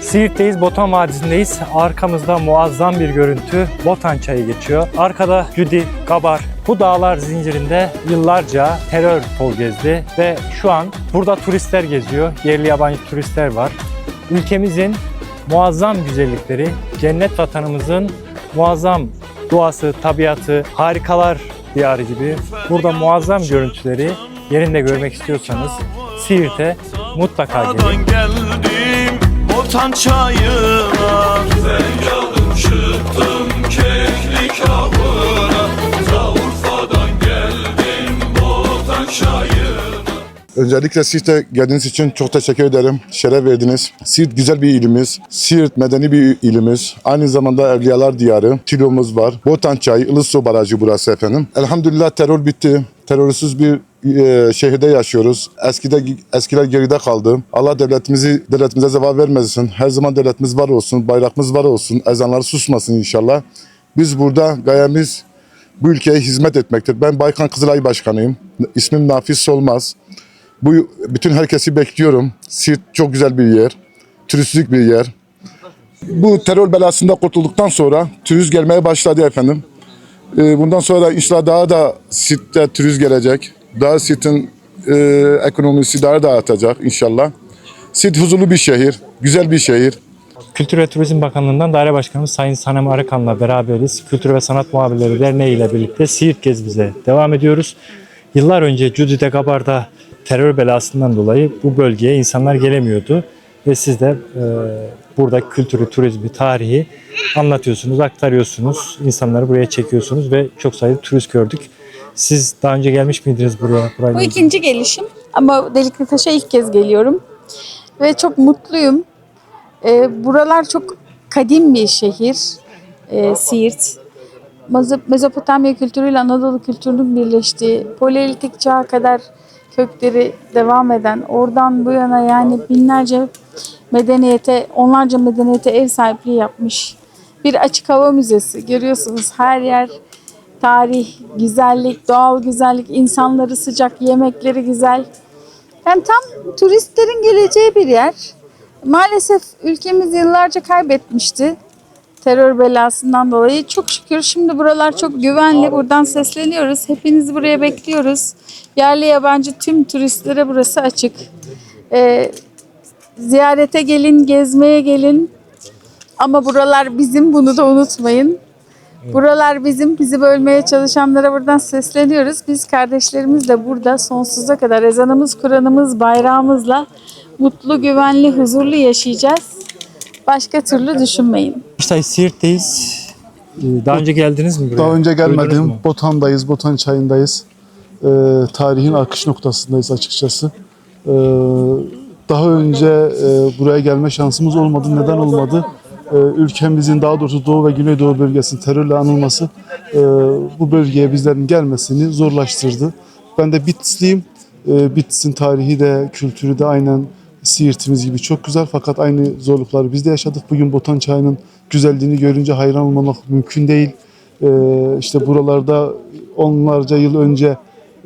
Siirt'teyiz, Botan Vadisi'ndeyiz. Arkamızda muazzam bir görüntü. Botan çayı geçiyor. Arkada Cudi, Gabar. Bu dağlar zincirinde yıllarca terör kol gezdi ve şu an burada turistler geziyor. Yerli yabancı turistler var. Ülkemizin muazzam güzellikleri, cennet vatanımızın muazzam doğası, tabiatı, harikalar diyarı gibi burada muazzam görüntüleri yerinde görmek istiyorsanız Siirt'e mutlaka gelin. Botan çayına Ben geldim çıktım keklik avına Ta Urfa'dan geldim Botan çayına Öncelikle Siirt'e geldiğiniz için çok teşekkür ederim. Şeref verdiniz. Siirt güzel bir ilimiz. Siirt medeni bir ilimiz. Aynı zamanda Evliyalar Diyarı. Tilomuz var. Botan Çayı, Ilısu Barajı burası efendim. Elhamdülillah terör bitti. Terörsüz bir e, şehirde yaşıyoruz. Eskide eskiler geride kaldı. Allah devletimizi devletimize zeval vermesin. Her zaman devletimiz var olsun, bayrağımız var olsun. Ezanları susmasın inşallah. Biz burada gayemiz bu ülkeye hizmet etmektir. Ben Baykan Kızılay Başkanıyım. İsmim Nafiz Solmaz. Bu bütün herkesi bekliyorum. Siirt çok güzel bir yer. Turistik bir yer. Bu terör belasında kurtulduktan sonra turist gelmeye başladı efendim. Ee, Bundan sonra da inşallah daha da Siirt'te turist gelecek. Daha Siirt'in e, ekonomisi daha da artacak inşallah. Siirt huzurlu bir şehir, güzel bir şehir. Kültür ve Turizm Bakanlığı'ndan Daire Başkanımız Sayın Sanem Arıkan'la beraberiz. Kültür ve Sanat Muhabirleri Derneği ile birlikte Siirt gezimize devam ediyoruz. Yıllar önce Cudi'de Gabar'da terör belasından dolayı bu bölgeye insanlar gelemiyordu. Ve siz de e, burada kültürü, turizmi, tarihi anlatıyorsunuz, aktarıyorsunuz. İnsanları buraya çekiyorsunuz ve çok sayıda turist gördük. Siz daha önce gelmiş miydiniz buraya? Burayla Bu ilgili? ikinci gelişim ama Delikli Taş'a ilk kez geliyorum. Ve çok mutluyum. Ee, buralar çok kadim bir şehir. Ee, Siirt. Mezo- Mezopotamya kültürüyle Anadolu kültürünün birleştiği, Paleolitik çağa kadar kökleri devam eden, oradan bu yana yani binlerce medeniyete, onlarca medeniyete ev sahipliği yapmış bir açık hava müzesi. Görüyorsunuz her yer tarih, güzellik, doğal güzellik, insanları sıcak, yemekleri güzel. Yani tam turistlerin geleceği bir yer. Maalesef ülkemiz yıllarca kaybetmişti terör belasından dolayı. Çok şükür şimdi buralar çok güvenli. Buradan sesleniyoruz. Hepinizi buraya bekliyoruz. Yerli yabancı tüm turistlere burası açık. Ee, ziyarete gelin, gezmeye gelin. Ama buralar bizim, bunu da unutmayın. Buralar bizim, bizi bölmeye çalışanlara buradan sesleniyoruz. Biz kardeşlerimiz de burada sonsuza kadar ezanımız, Kur'an'ımız, bayrağımızla mutlu, güvenli, huzurlu yaşayacağız. Başka türlü düşünmeyin. İşte Siirt'teyiz. Ee, Daha önce geldiniz mi buraya? Daha önce gelmedim. Botan'dayız, Botan çayındayız. Ee, tarihin akış noktasındayız açıkçası. Ee, daha önce e, buraya gelme şansımız olmadı. Neden olmadı? Ee, ülkemizin daha doğrusu Doğu ve Güneydoğu bölgesinin terörle anılması e, bu bölgeye bizlerin gelmesini zorlaştırdı. Ben de Bitlisliyim. Ee, Bitlis'in tarihi de, kültürü de aynen Siirt'imiz gibi çok güzel fakat aynı zorlukları biz de yaşadık. Bugün Botan çayının güzelliğini görünce hayran olmamak mümkün değil. Ee, işte buralarda onlarca yıl önce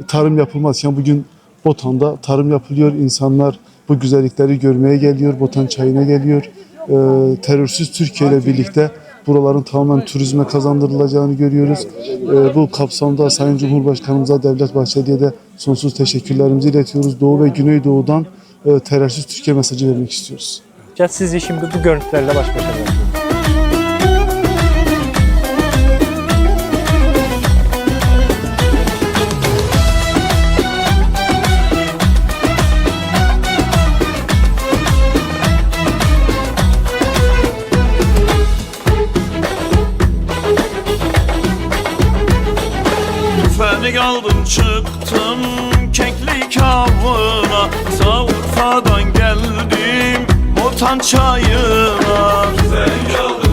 tarım yapılmazken bugün Botan'da tarım yapılıyor. İnsanlar bu güzellikleri görmeye geliyor. Botan çayına geliyor. Ee, terörsüz Türkiye ile birlikte buraların tamamen turizme kazandırılacağını görüyoruz. Ee, bu kapsamda Sayın Cumhurbaşkanımıza Devlet Bahçeli'ye de sonsuz teşekkürlerimizi iletiyoruz. Doğu ve Güneydoğu'dan e, terörsüz Türkiye mesajı vermek istiyoruz. Sizi şimdi bu görüntülerle baş başa çıktım keklik avına. Ta Urfa'dan geldim Botan çayına. Geldim çıktım